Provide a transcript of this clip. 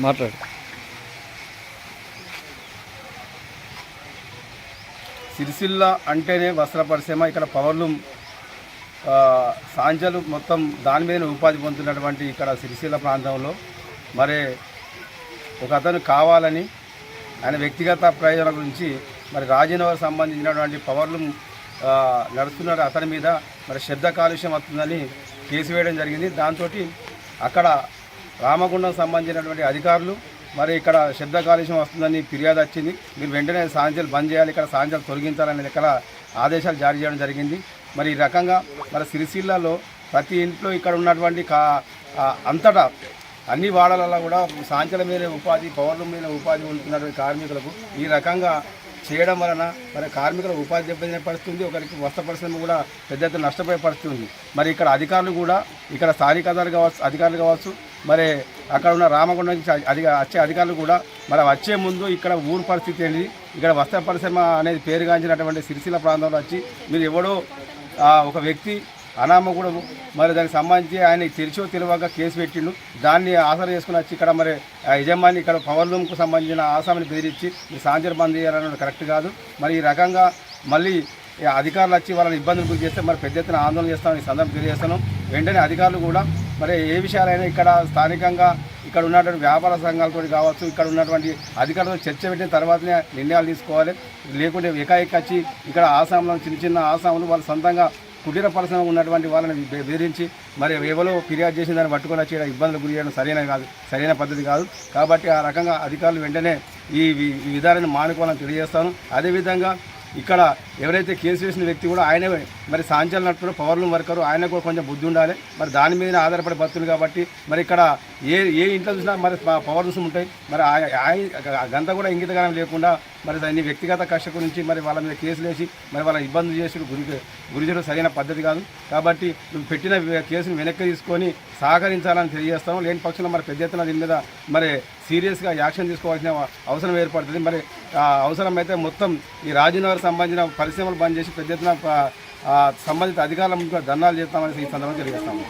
మాట్లాడు. సిరిసిల్ల అంటేనే వస్త్ర పరిశ్రమ. ఇక్కడ పవర్లూమ్ ఆ, సాంజలు మొత్తం దాని మీద ఉపాధి పొందుతున్నటువంటి ఇక్కడ సిరిసిల్ల ప్రాంతంలో. మరి ఒక అతను కావాలని ఆయన వ్యక్తిగత ప్రయోజనాల గురించి మరి రాజీనగర్ సంబంధించినటువంటి పవర్లు నడుస్తున్నారు అతని మీద. మరి శబ్ద కాలుష్యం వస్తుందని కేసు వేయడం జరిగింది. దాంతో అక్కడ రామగుండం సంబంధించినటువంటి అధికారులు మరి ఇక్కడ శబ్ద కాలుష్యం వస్తుందని ఫిర్యాదు వచ్చింది. మీరు వెంటనే సాంజలు బంద్ చేయాలి. ఇక్కడ సాంజలు తొలగించాలని ఇక్కడ ఆదేశాలు జారీ చేయడం జరిగింది. మరి ఈ రకంగా మరి సిరిసిల్లలో ప్రతి ఇంట్లో ఇక్కడ ఉన్నటువంటి కా అంతటా అన్ని వాడలలో కూడా సాంచల మీద ఉపాధి పవర్ల మీద ఉపాధి ఉంటున్నటువంటి కార్మికులకు ఈ రకంగా చేయడం వలన మరి కార్మికుల ఉపాధి దెబ్బతినే పడుతుంది ఒకరికి వస్త్ర పరిశ్రమ కూడా పెద్ద ఎత్తున నష్టపోయే పడుతుంది మరి ఇక్కడ అధికారులు కూడా ఇక్కడ స్థానిక అధికారులు కావచ్చు అధికారులు కావచ్చు మరి అక్కడ ఉన్న రామగుండం నుంచి అధిక వచ్చే అధికారులు కూడా మరి వచ్చే ముందు ఇక్కడ ఊరు పరిస్థితి ఏంటి ఇక్కడ వస్త్ర పరిశ్రమ అనేది పేరుగాంచినటువంటి సిరిసిల్ల ప్రాంతంలో వచ్చి మీరు ఎవడో ఒక వ్యక్తి అనామకుడు మరి దానికి సంబంధించి ఆయన తెలిసో తెలియక కేసు పెట్టిండు. దాన్ని ఆసర చేసుకుని వచ్చి ఇక్కడ మరి యజమాని ఇక్కడ పవర్ లూమ్కు సంబంధించిన ఆసామిని బెదిరించి సాంజర్ సాంచర్ బంద్ చేయాలన్నది కరెక్ట్ కాదు. మరి ఈ రకంగా మళ్ళీ అధికారులు వచ్చి వాళ్ళని ఇబ్బందులు గురి చేస్తే మరి పెద్ద ఎత్తున ఆందోళన చేస్తామని ఈ సందర్భం తెలియజేస్తాను వెంటనే అధికారులు కూడా మరి ఏ విషయాలైనా ఇక్కడ స్థానికంగా ఇక్కడ ఉన్నటువంటి వ్యాపార సంఘాలతో కావచ్చు ఇక్కడ ఉన్నటువంటి అధికారులతో చర్చ పెట్టిన తర్వాతనే నిర్ణయాలు తీసుకోవాలి. లేకుంటే ఏకాఏకి వచ్చి ఇక్కడ ఆసాంలో చిన్న చిన్న ఆసాములు వాళ్ళు సొంతంగా కుటీర పరిశ్రమ ఉన్నటువంటి వాళ్ళని బెదిరించి మరి ఎవరో ఫిర్యాదు చేసిన దాన్ని పట్టుకొని వచ్చి ఇబ్బందులు గురి చేయడం సరైన కాదు సరైన పద్ధతి కాదు. కాబట్టి ఆ రకంగా అధికారులు వెంటనే ఈ విధానాన్ని మానుకోవాలని తెలియజేస్తాను. అదేవిధంగా ఇక్కడ ఎవరైతే కేసు వేసిన వ్యక్తి కూడా ఆయనే మరి సాంచల్ నడుపుతున్న పవర్లు వర్కరు ఆయన కూడా కొంచెం బుద్ధి ఉండాలి. మరి దాని మీద ఆధారపడి బతులు కాబట్టి మరి ఇక్కడ ఏ ఏ ఇంట్లో చూసినా మరి పవర్స్ ఉంటాయి. మరి గంత కూడా ఇంగితగానం లేకుండా మరి దాన్ని వ్యక్తిగత కష్ట గురించి మరి వాళ్ళ మీద కేసులు వేసి మరి వాళ్ళ ఇబ్బందులు చేసి గురి గురి సరైన పద్ధతి కాదు. కాబట్టి నువ్వు పెట్టిన కేసును వెనక్కి తీసుకొని సహకరించాలని తెలియజేస్తాము లేని పక్షంలో మరి పెద్ద ఎత్తున దీని మీద మరి సీరియస్గా యాక్షన్ తీసుకోవాల్సిన అవసరం ఏర్పడుతుంది. మరి అవసరమైతే మొత్తం ఈ రాజీనగర్ సంబంధించిన పరిశ్రమలు బంద్ చేసి పెద్ద ఎత్తున సంబంధిత అధికారుల ముందు ధర్నాలు చేస్తామని ఈ సందర్భంగా తెలియజేస్తాము.